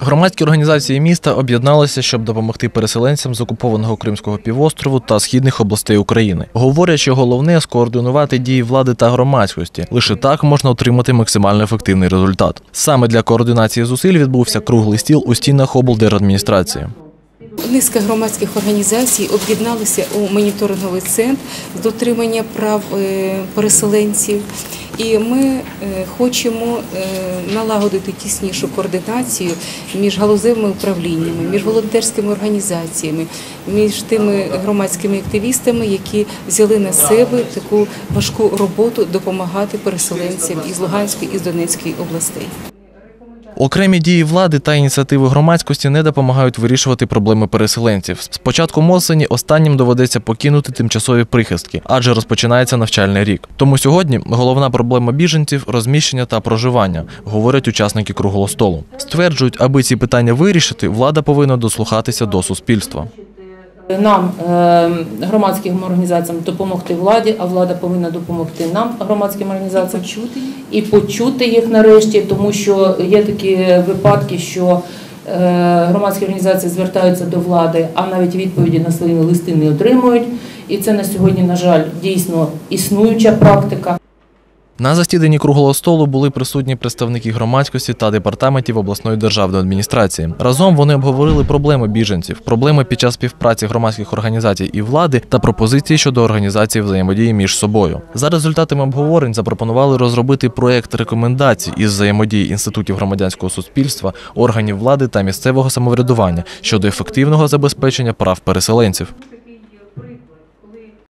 Громадські організації міста об'єдналися, щоб допомогти переселенцям з окупованого Кримського півострову та східних областей України. Говорять, що головне скоординувати дії влади та громадськості. Лише так можна отримати максимально ефективний результат. Саме для координації зусиль відбувся круглий стіл у стінах облдержадміністрації. Низка громадських організацій об'єдналися у моніторинговий центр з дотримання прав е, переселенців. І ми е, хочемо е, налагодити тіснішу координацію між галузевими управліннями, між волонтерськими організаціями, між тими громадськими активістами, які взяли на себе таку важку роботу допомагати переселенцям із Луганської і з Донецької областей. Окремі дії влади та ініціативи громадськості не допомагають вирішувати проблеми переселенців. З початком осені останнім доведеться покинути тимчасові прихистки, адже розпочинається навчальний рік. Тому сьогодні головна проблема біженців розміщення та проживання, говорять учасники круглого столу. Стверджують, аби ці питання вирішити, влада повинна дослухатися до суспільства. Нам, е, громадським організаціям, допомогти владі, а влада повинна допомогти нам, громадським організаціям, Почути і почути їх нарешті, тому що є такі випадки, що е, громадські організації звертаються до влади, а навіть відповіді на свої листи не отримують. І це на сьогодні, на жаль, дійсно існуюча практика. На засіданні круглого столу були присутні представники громадськості та департаментів обласної державної адміністрації. Разом вони обговорили проблеми біженців, проблеми під час співпраці громадських організацій і влади та пропозиції щодо організації взаємодії між собою. За результатами обговорень запропонували розробити проект рекомендацій із взаємодії інститутів громадянського суспільства, органів влади та місцевого самоврядування щодо ефективного забезпечення прав переселенців.